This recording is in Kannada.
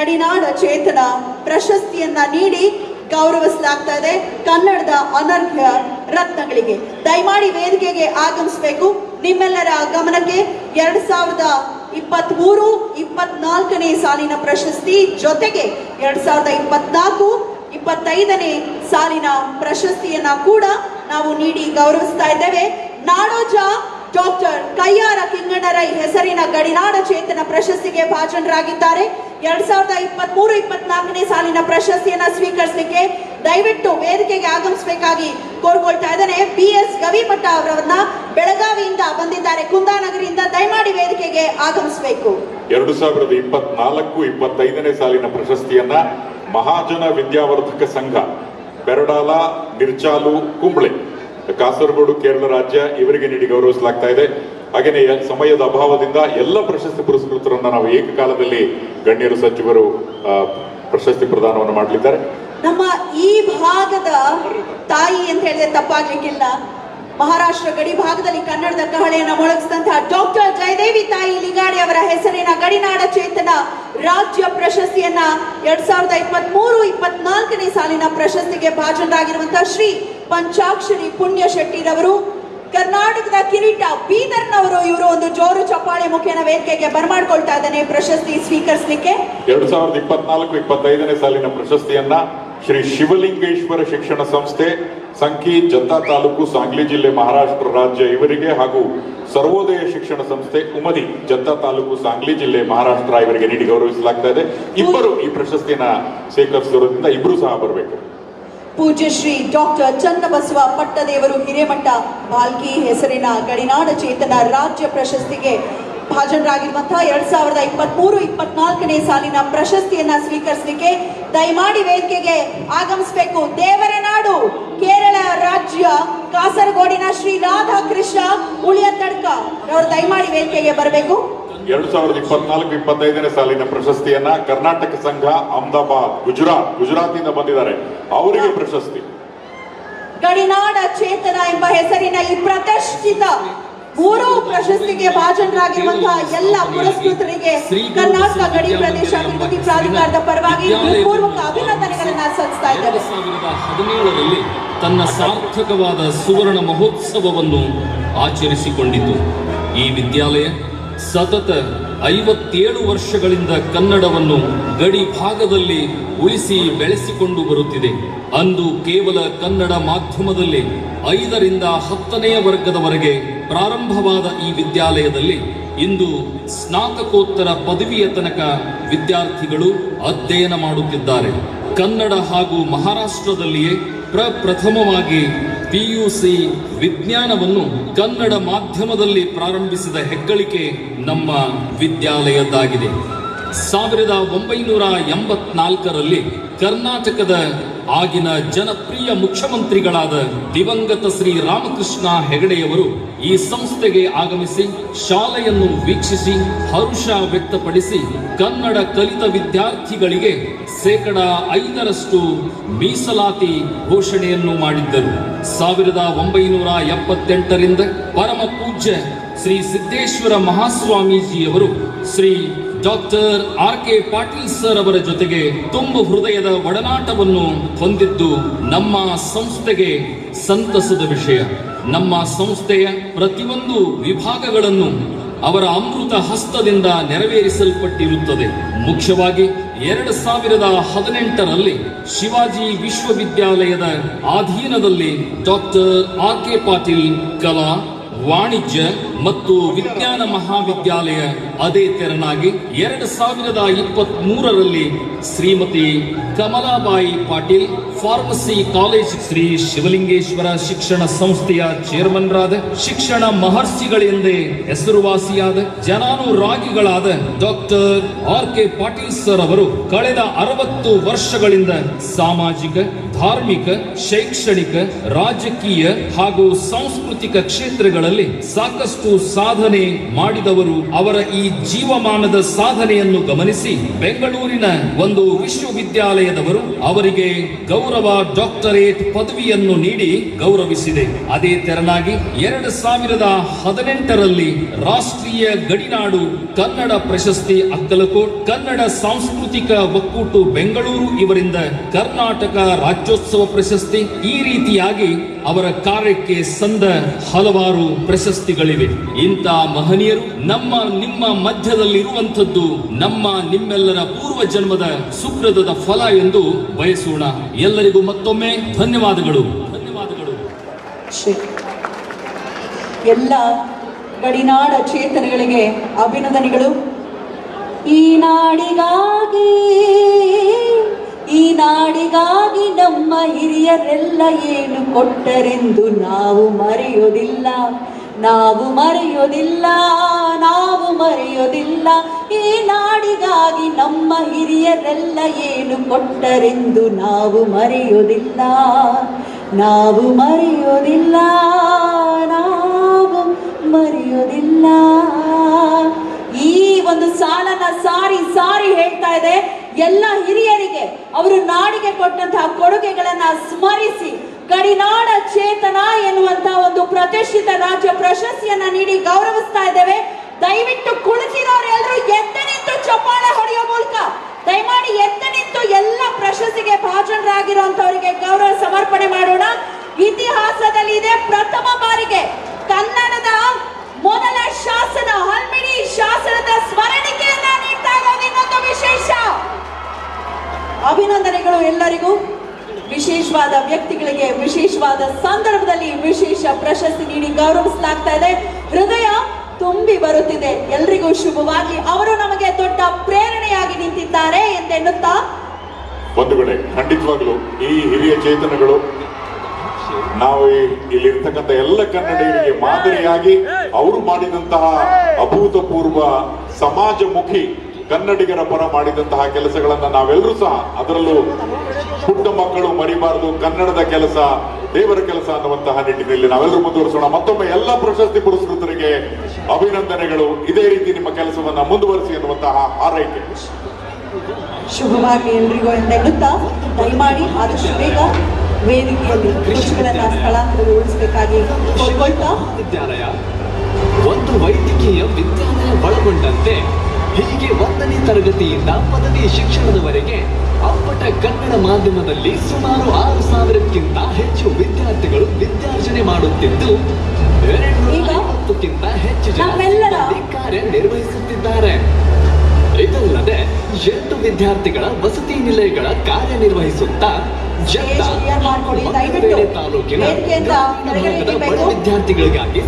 ಗಡಿನಾಡ ಚೇತನ ಪ್ರಶಸ್ತಿಯನ್ನ ನೀಡಿ ಗೌರವಿಸಲಾಗ್ತಾ ಇದೆ. ಕನ್ನಡದ ಅನರ್ಘ್ಯ ರತ್ನಗಳಿಗೆ ದಯಮಾಡಿ ವೇದಿಕೆಗೆ ಆಗಮಿಸಬೇಕು. ನಿಮ್ಮೆಲ್ಲರ ಗಮನಕ್ಕೆ ಎರಡ್ ಸಾವಿರದ ಇಪ್ಪತ್ತ್ ಮೂರು ಇಪ್ಪತ್ನಾಲ್ಕನೇ ಸಾಲಿನ ಪ್ರಶಸ್ತಿ ಜೊತೆಗೆ ಎರಡ್ ಸಾವಿರದ ಇಪ್ಪತ್ನಾಲ್ಕು ಇಪ್ಪತ್ತೈದನೇ ಸಾಲಿನ ಪ್ರಶಸ್ತಿಯನ್ನ ಕೂಡ ನಾವು ನೀಡಿ ಗೌರವಿಸ್ತಾ ಇದ್ದೇವೆ. ನಾಡೋಜ ಡಾಕ್ಟರ್ ಕಯ್ಯಾರ ಕಿಂಗಣ್ಣರೈ ಹೆಸರಿನ ಗಡಿನಾಡ ಚೇತನ ಪ್ರಶಸ್ತಿಗೆ ಭಾಜನರಾಗಿದ್ದಾರೆ. ಎರಡ್ ಸಾವಿರದ ಇಪ್ಪತ್ತ್ ಮೂರು ಇಪ್ಪತ್ನಾಲ್ಕನೇ ಸಾಲಿನ ಪ್ರಶಸ್ತಿಯನ್ನ ಸ್ವೀಕರಿಸಲಿಕ್ಕೆ ದಯವಿಟ್ಟು ವೇದಿಕೆಗೆ ಆಗಮಿಸಬೇಕಾಗಿ ಕೋರ್ಕೊಳ್ತಾ ಇದ್ದಾನೆ. ಬಿ ಎಸ್ ಗವಿಮಠ ಅವರವರನ್ನ ಬೆಳಗಾವಿಯಿಂದ ಬಂದಿದ್ದಾರೆ. ಕುಂದಾನಗರಿಯಿಂದ ದಯಮಾಡಿ ವೇದಿಕೆಗೆ ಆಗಮಿಸಬೇಕು. ಎರಡು ಸಾವಿರದ ಇಪ್ಪತ್ನಾಲ್ಕು, ಇಪ್ಪತ್ತೈದನೇ ಸಾಲಿನ ಪ್ರಶಸ್ತಿಯನ್ನ ಮಹಾಜನ ವಿದ್ಯಾವರ್ಧಕ ಸಂಘ, ಬೆರಡಾಲ, ನಿರ್ಚಾಲು, ಕುಂಬಳೆ, ಕಾಸರಗೋಡು ಕೇರಳ ರಾಜ್ಯ ಇವರಿಗೆ ನೀಡಿ ಗೌರವಿಸಲಾಗ್ತಾ ಇದೆ. ಹಾಗೆಯೇ ಸಮಯದ ಅಭಾವದಿಂದ ಎಲ್ಲ ಪ್ರಶಸ್ತಿ ಪುರಸ್ಕೃತರನ್ನ ನಾವು ಏಕಕಾಲದಲ್ಲಿ ಗಣ್ಯರು, ಸಚಿವರು ಪ್ರಶಸ್ತಿ ಪ್ರದಾನವನ್ನು ಮಾಡಲಿದ್ದಾರೆ. ನಮ್ಮ ಈ ಭಾಗದ ತಾಯಿ ಅಂತ ಹೇಳಿದ್ರೆ ತಪ್ಪಾಗ್ಲಿಕ್ಕಿಲ್ಲ. ಮಹಾರಾಷ್ಟ್ರ ಗಡಿ ಭಾಗದಲ್ಲಿ ಕನ್ನಡದ ಕಹಳೆಯನ್ನು ಮೊಳಗಿಸಿದಂತಹ ಡಾಕ್ಟರ್ ಜಯದೇವಿ ತಾಯಿ ಲಿಗಾಡೆ ಅವರ ಹೆಸರಿನ ಗಡಿನಾಡ ಚೇತನ ರಾಜ್ಯ ಪ್ರಶಸ್ತಿಯನ್ನ ಎರಡ್ ಸಾವಿರದ ಇಪ್ಪತ್ತ್ ಮೂರು ಇಪ್ಪತ್ನಾಲ್ಕನೇ ಸಾಲಿನ ಪ್ರಶಸ್ತಿಗೆ ಭಾಜನರಾಗಿರುವಂತಹ ಶ್ರೀ ಪಂಚಾಕ್ಷರಿ ಪುಣ್ಯ ಶೆಟ್ಟಿರವರು ಕರ್ನಾಟಕದ ಕಿರೀಟ ಬೀದರ್ನವರು ಇವರು ಒಂದು ಜೋರು ಚಪ್ಪಾಳೆ ಮುಖೇನ ವೇದಿಕೆಗೆ ಬರಮಾಡ್ಕೊಳ್ತಾ ಇದ್ದಾನೆ ಪ್ರಶಸ್ತಿ ಸ್ವೀಕರಿಸಲಿಕ್ಕೆ. ಎರಡು ಸಾವಿರದ ಇಪ್ಪತ್ನಾಲ್ಕು, ಇಪ್ಪತ್ತೈದನೇ ಸಾಲಿನ ಪ್ರಶಸ್ತಿಯನ್ನ ಶ್ರೀ ಶಿವಲಿಂಗೇಶ್ವರ ಶಿಕ್ಷಣ ಸಂಸ್ಥೆ, ಸಂಕಿ ಜಂತಾ ತಾಲೂಕು ಸಾಂಗ್ಲಿ ಜಿಲ್ಲೆ ಮಹಾರಾಷ್ಟ್ರ ರಾಜ್ಯ ಇವರಿಗೆ ಹಾಗೂ ಸರ್ವೋದಯ ಶಿಕ್ಷಣ ಸಂಸ್ಥೆ ಉಮದಿ ಜಂತಾ ತಾಲೂಕು ಸಾಂಗ್ಲಿ ಜಿಲ್ಲೆ ಮಹಾರಾಷ್ಟ್ರ ಇವರಿಗೆ ನೀಡಿ ಗೌರವಿಸಲಾಗ್ತಾ ಇದೆ. ಇಬ್ಬರು ಈ ಪ್ರಶಸ್ತಿಯನ್ನ ಸ್ವೀಕರಿಸಿರೋದ್ರಿಂದ ಇಬ್ಬರು ಸಹ ಬರಬೇಕು. ಪೂಜ್ಯ ಶ್ರೀ ಡಾಕ್ಟರ್ ಚನ್ನಬಸವ ಪಟ್ಟದೇವರು ಹಿರೇಮಠ, ಬಾಲ್ಕಿ ಹೆಸರಿನ ಗಡಿನಾಡ ಚೇತನ ರಾಜ್ಯ ಪ್ರಶಸ್ತಿಗೆ ಭಾಜನರಾಗಿರುವಂತಹ ಎರಡ್ ಸಾವಿರದ ಇಪ್ಪತ್ತ್ ಮೂರು ಇಪ್ಪತ್ನಾಲ್ಕನೇ ಸಾಲಿನ ಪ್ರಶಸ್ತಿಯನ್ನ ಸ್ವೀಕರಿಸಲಿಕ್ಕೆ ದಯಮಾಡಿ ವೇದಿಕೆಗೆ ಆಗಮಿಸಬೇಕು. ದೇವರ ನಾಡು ಕೇರಳ ರಾಜ್ಯ, ಕಾಸರಗೋಡಿನ ಶ್ರೀ ರಾಧಾಕೃಷ್ಣ ಉಳಿಯತಡ್ಕ. ಅವರು ದಯಮಾಡಿ ವೇದಿಕೆಗೆ ಬರಬೇಕು. ಎರಡು ಸಾವಿರದ ಇಪ್ಪತ್ನಾಲ್ಕು ಇಪ್ಪತ್ತೈದನೇ ಸಾಲಿನ ಪ್ರಶಸ್ತಿಯನ್ನ ಕರ್ನಾಟಕ ಸಂಘ ಅಹಮದಾಬಾದ್ ಗುಜರಾತ್ ಗುಜರಾತಿಂದ ಬಂದಿದ್ದಾರೆ. ಅವರಿಗೆ ಪ್ರಶಸ್ತಿ. ಗಡಿನಾಡ ಚೇತನ ಎಂಬ ಹೆಸರಿನ ಈ ಪ್ರತಿಷ್ಠಿತ ಮೂರು ಪ್ರಶಸ್ತಿಗೆ ಭಾಜನರಾಗಿರುವಂತಹ ಎಲ್ಲ ಪುರಸ್ಕೃತರಿಗೆ ಕರ್ನಾಟಕ ಗಡಿ ಪ್ರದೇಶ ಅಭಿವೃದ್ಧಿ ಪ್ರಾಧಿಕಾರದ ಪರವಾಗಿ ಪೂರ್ವಕ ಅಭಿನಂದನೆಗಳನ್ನ ಸಲ್ಲಿಸ್ತಾ ಇದ್ದಾರೆ. ಸಾವಿರದ ಹದಿನೇಳರಲ್ಲಿ ತನ್ನ ಸಾರ್ಥಕವಾದ ಸುವರ್ಣ ಮಹೋತ್ಸವವನ್ನು ಆಚರಿಸಿಕೊಂಡಿತು. ಈ ವಿದ್ಯಾಲಯ ಸತತ ಐವತ್ತೇಳು ವರ್ಷಗಳಿಂದ ಕನ್ನಡವನ್ನು ಗಡಿ ಭಾಗದಲ್ಲಿ ಉಳಿಸಿ ಬೆಳೆಸಿಕೊಂಡು ಬರುತ್ತಿದೆ. ಅಂದು ಕೇವಲ ಕನ್ನಡ ಮಾಧ್ಯಮದಲ್ಲಿ ಐದರಿಂದ ಹತ್ತನೆಯ ವರ್ಗದವರೆಗೆ ಪ್ರಾರಂಭವಾದ ಈ ವಿದ್ಯಾಲಯದಲ್ಲಿ ಇಂದು ಸ್ನಾತಕೋತ್ತರ ಪದವಿಯ ತನಕ ವಿದ್ಯಾರ್ಥಿಗಳು ಅಧ್ಯಯನ ಮಾಡುತ್ತಿದ್ದಾರೆ. ಕನ್ನಡ ಹಾಗೂ ಮಹಾರಾಷ್ಟ್ರದಲ್ಲಿಯೇ ಪ್ರಪ್ರಥಮವಾಗಿ ಪಿಯುಸಿ ವಿಜ್ಞಾನವನ್ನು ಕನ್ನಡ ಮಾಧ್ಯಮದಲ್ಲಿ ಪ್ರಾರಂಭಿಸಿದ ಹೆಗ್ಗಳಿಕೆ ನಮ್ಮ ವಿದ್ಯಾಲಯದ್ದಾಗಿದೆ. ಸಾವಿರದ ಒಂಬೈನೂರ ಎಂಬತ್ನಾಲ್ಕರಲ್ಲಿ ಕರ್ನಾಟಕದ ಆಗಿನ ಜನಪ್ರಿಯ ಮುಖ್ಯಮಂತ್ರಿಗಳಾದ ದಿವಂಗತ ಶ್ರೀ ರಾಮಕೃಷ್ಣ ಹೆಗಡೆಯವರು ಈ ಸಂಸ್ಥೆಗೆ ಆಗಮಿಸಿ ಶಾಲೆಯನ್ನು ವೀಕ್ಷಿಸಿ ಹರುಷ ವ್ಯಕ್ತಪಡಿಸಿ ಕನ್ನಡ ಕಲಿತ ವಿದ್ಯಾರ್ಥಿಗಳಿಗೆ ಶೇಕಡ ಐದರಷ್ಟು ಮೀಸಲಾತಿ ಘೋಷಣೆಯನ್ನು ಮಾಡಿದ್ದರು. ಸಾವಿರದ ಒಂಬೈನೂರ ಎಪ್ಪತ್ತೆಂಟರಿಂದ ಪರಮ ಪೂಜ್ಯ Shri Siddeshwara ಮಹಾಸ್ವಾಮೀಜಿಯವರು Shri doctor R K Patil sir ಅವರ ಜೊತೆಗೆ ತುಂಬ ಹೃದಯದ ಒಡನಾಟವನ್ನು ಹೊಂದಿದ್ದು ನಮ್ಮ ಸಂಸ್ಥೆಗೆ ಸಂತಸದ ವಿಷಯ. ನಮ್ಮ ಸಂಸ್ಥೆಯ ಪ್ರತಿಯೊಂದು ವಿಭಾಗಗಳನ್ನು ಅವರ ಅಮೃತ ಹಸ್ತದಿಂದ ನೆರವೇರಿಸಲ್ಪಟ್ಟಿರುತ್ತದೆ. ಮುಖ್ಯವಾಗಿ ಎರಡು ಸಾವಿರದ ಹದಿನೆಂಟರಲ್ಲಿ ಶಿವಾಜಿ ವಿಶ್ವವಿದ್ಯಾಲಯದ ಅಧೀನದಲ್ಲಿ ಡಾಕ್ಟರ್ ಆರ್ ಕೆ ಪಾಟೀಲ್ ಕಲಾ ವಾಣಿಜ್ಯ ಮತ್ತು ವಿಜ್ಞಾನ ಮಹಾವಿದ್ಯಾಲಯ ಅದೇ ತೆರನಾಗಿ ಎರಡು ಸಾವಿರದ ಇಪ್ಪತ್ತ್ ಮೂರರಲ್ಲಿ ಶ್ರೀಮತಿ ಕಮಲಾಬಾಯಿ ಪಾಟೀಲ್ ಫಾರ್ಮಸಿ ಕಾಲೇಜ್ ಶ್ರೀ ಶಿವಲಿಂಗೇಶ್ವರ ಶಿಕ್ಷಣ ಸಂಸ್ಥೆಯ ಚೇರ್ಮನ್ ರಾದ ಶಿಕ್ಷಣ ಮಹರ್ಷಿಗಳೆಂದೇ ಹೆಸರುವಾಸಿಯಾದ ಜನಾನುರಾಗಿಗಳಾದ doctor R K Patil sir ಅವರು ಕಳೆದ ಅರವತ್ತು ವರ್ಷಗಳಿಂದ ಸಾಮಾಜಿಕ ಧಾರ್ಮಿಕ, ಶೈಕ್ಷಣಿಕ, ರಾಜಕೀಯ ಹಾಗೂ ಸಾಂಸ್ಕೃತಿಕ ಕ್ಷೇತ್ರಗಳಲ್ಲಿ ಸಾಕಷ್ಟು ಸಾಧನೆ ಮಾಡಿದವರು ಅವರ ಈ ಜೀವಮಾನದ ಸಾಧನೆಯನ್ನು ಗಮನಿಸಿ ಬೆಂಗಳೂರಿನ ಒಂದು ವಿಶ್ವವಿದ್ಯಾಲಯದವರು ಅವರಿಗೆ ಗೌರವ ಡಾಕ್ಟರೇಟ್ ಪದವಿಯನ್ನು ನೀಡಿ ಗೌರವಿಸಿದೆ. ಅದೇ ತೆರನಾಗಿ ಎರಡು ಸಾವಿರದ ಹದಿನೆಂಟರಲ್ಲಿ ರಾಷ್ಟ್ರೀಯ ಗಡಿನಾಡು ಕನ್ನಡ ಪ್ರಶಸ್ತಿ ಅಕ್ಕಲಕೋಟ್, ಕನ್ನಡ ಸಾಂಸ್ಕೃತಿಕ ಒಕ್ಕೂಟು ಬೆಂಗಳೂರು ಇವರಿಂದ ಕರ್ನಾಟಕ ರಾಜ್ಯೋತ್ಸವ ಪ್ರಶಸ್ತಿ ಈ ರೀತಿಯಾಗಿ ಅವರ ಕಾರ್ಯಕ್ಕೆ ಸಂದ ಹಲವಾರು ಪ್ರಶಸ್ತಿಗಳಿವೆ. ಇಂಥ ಮಹನೀಯರು ನಮ್ಮ ನಿಮ್ಮ ಮಧ್ಯದಲ್ಲಿರುವಂಥದ್ದು, ನಮ್ಮ ನಿಮ್ಮೆಲ್ಲರ ಪೂರ್ವ ಜನ್ಮದ ಸುಕೃತದ ಫಲ ಎಂದು ಬಯಸೋಣ. ಎಲ್ಲರಿಗೂ ಮತ್ತೊಮ್ಮೆ ಧನ್ಯವಾದಗಳು. ಧನ್ಯವಾದಗಳು. ಎಲ್ಲ ಗಡಿನಾಡ ಚೇತನಗಳಿಗೆ ಅಭಿನಂದನೆಗಳು. ಈ ನಾಡಿಗಾಗಿ ಈ ನಾಡಿಗಾಗಿ ನಮ್ಮ ಹಿರಿಯರೆಲ್ಲ ಏನು ಕೊಟ್ಟರೆಂದು ನಾವು ಮರೆಯೋದಿಲ್ಲ. ನಾವು ಮರೆಯೋದಿಲ್ಲ ನಾವು ಮರೆಯೋದಿಲ್ಲ. ಈ ನಾಡಿಗಾಗಿ ನಮ್ಮ ಹಿರಿಯರೆಲ್ಲ ಏನು ಕೊಟ್ಟರೆಂದು ನಾವು ಮರೆಯೋದಿಲ್ಲ. ನಾವು ಮರೆಯೋದಿಲ್ಲ ನಾವು ಮರೆಯೋದಿಲ್ಲ. ಈ ಒಂದು ಸಾಲನ ಸಾರಿ ಸಾರಿ ಹೇಳ್ತಾ ಇದೆ. ಎಲ್ಲ ಹಿರಿಯರಿಗೆ ಅವರು ನಾಡಿಗೆ ಕೊಟ್ಟಂತಹ ಕೊಡುಗೆಗಳನ್ನ ಸ್ಮರಿಸಿ ಗಡಿನಾಡ ಚೇತನ ಎನ್ನುವಂತಹ ಒಂದು ಪ್ರತಿಷ್ಠಿತ ರಾಜ್ಯ ಪ್ರಶಸ್ತಿಯನ್ನ ನೀಡಿ ಗೌರವಿಸ್ತಾ ಇದ್ದೇವೆ. ದಯವಿಟ್ಟು ಕುಳಿತಿರೋರೆಲ್ಲರೂ ಎದ್ದ ನಿಂತು ಚಪ್ಪಾಳೆ ಹೊಡೆಯೋ ಮೂಲಕ, ದಯಮಾಡಿ ಎದ್ದ ನಿಂತು ಎಲ್ಲ ಪ್ರಶಸ್ತಿಗೆ ಭಾಜನರಾಗಿರುವಂತವರಿಗೆ ಗೌರವ ಸಮರ್ಪಣೆ ಮಾಡೋಣ. ಇತಿಹಾಸದಲ್ಲಿ ಇದೆ ಪ್ರಥಮ ಬಾರಿಗೆ ಕನ್ನಡದ ಅಭಿನಂದನೆಗಳು ಎಲ್ಲರಿಗೂ. ವಿಶೇಷವಾದ ವ್ಯಕ್ತಿಗಳಿಗೆ ವಿಶೇಷವಾದ ಸಂದರ್ಭದಲ್ಲಿ ವಿಶೇಷ ಪ್ರಶಸ್ತಿ ನೀಡಿ ಗೌರವಿಸಲಾಗ್ತಾ ಇದೆ. ಹೃದಯ ತುಂಬಿ ಬರುತ್ತಿದೆ. ಎಲ್ರಿಗೂ ಶುಭವಾಗಿ ಅವರು ನಮಗೆ ದೊಡ್ಡ ಪ್ರೇರಣೆಯಾಗಿ ನಿಂತಿದ್ದಾರೆ ಎಂದೆನ್ನುತ್ತಾ? ಬಂಧುಗಳೇ ಖಂಡಿತವಾಗ್ಲು ಈ ಹಿರಿಯ ಚೇತನಗಳು ನಾವು ಇಲ್ಲಿರ್ತಕ್ಕಂಥ ಎಲ್ಲ ಕನ್ನಡಿಗರಿಗೆ ಮಾದರಿಯಾಗಿ ಅವರು ಮಾಡಿದಂತಹ ಅಭೂತಪೂರ್ವ ಸಮಾಜಮುಖಿ ಕನ್ನಡಿಗರ ಪರ ಮಾಡಿದಂತಹ ಕೆಲಸಗಳನ್ನ ನಾವೆಲ್ಲರೂ ಸಹ ಅದರಲ್ಲೂ ಪುಟ್ಟ ಮಕ್ಕಳು ಮರಿಬಾರದು ಕನ್ನಡದ ಕೆಲಸ ದೇವರ ಕೆಲಸ ಅನ್ನುವಂತಹ ನಿಟ್ಟಿನಲ್ಲಿ ನಾವೆಲ್ಲರೂ ಮುಂದುವರಿಸೋಣ. ಮತ್ತೊಮ್ಮೆ ಎಲ್ಲ ಪ್ರಶಸ್ತಿ ಪುರಸ್ಕೃತರಿಗೆ ಅಭಿನಂದನೆಗಳು. ಇದೇ ರೀತಿ ನಿಮ್ಮ ಕೆಲಸವನ್ನ ಮುಂದುವರಿಸಿ ಅನ್ನುವಂತಹ ಹಾರೈಕೆ. ಶುಭವಾಗಿ ಎಲ್ರಿಗೂ ಎಂದೆನ್ನುತ್ತಾ ದಯಮಾಡಿ ಆದಷ್ಟು ಬೇಗ ವೇದಿಕೆಯಲ್ಲಿ ಕೃಷಿಗಳನ್ನ ಸ್ಥಳಾಂತರಗೊಳಿಸಬೇಕಾಗಿ ಕೋರಿಕೊಳ್ತಾ. ವಿದ್ಯಾಲಯ ಒಂದು ವೈದ್ಯಕೀಯ ವಿದ್ಯಾಲಯ ಒಳಗೊಂಡಂತೆ ಹೀಗೆ ಒಂದನೇ ತರಗತಿಯಿಂದ ಪದವಿ ಶಿಕ್ಷಣದವರೆಗೆ ಅಪ್ಪಟ ಕನ್ನಡ ಮಾಧ್ಯಮದಲ್ಲಿ ಸುಮಾರು ಆರು ಸಾವಿರಕ್ಕಿಂತ ಹೆಚ್ಚು ವಿದ್ಯಾರ್ಥಿಗಳು ವಿದ್ಯಾರ್ಜನೆ ಮಾಡುತ್ತಿದ್ದು ಎರಡ್ನೂರ ಈಗ ಐವತ್ತಕ್ಕಿಂತ ಹೆಚ್ಚು ಕಾರ್ಯನಿರ್ವಹಿಸುತ್ತಿದ್ದಾರೆ. ಇದಲ್ಲದೆ ಎಂಟು ವಿದ್ಯಾರ್ಥಿಗಳ ವಸತಿ ನಿಲಯಗಳ ಕಾರ್ಯನಿರ್ವಹಿಸುತ್ತಾ ತಾಲೂಕಿನ ಬಡ ವಿದ್ಯಾರ್ಥಿಗಳಿಗಾಗಿ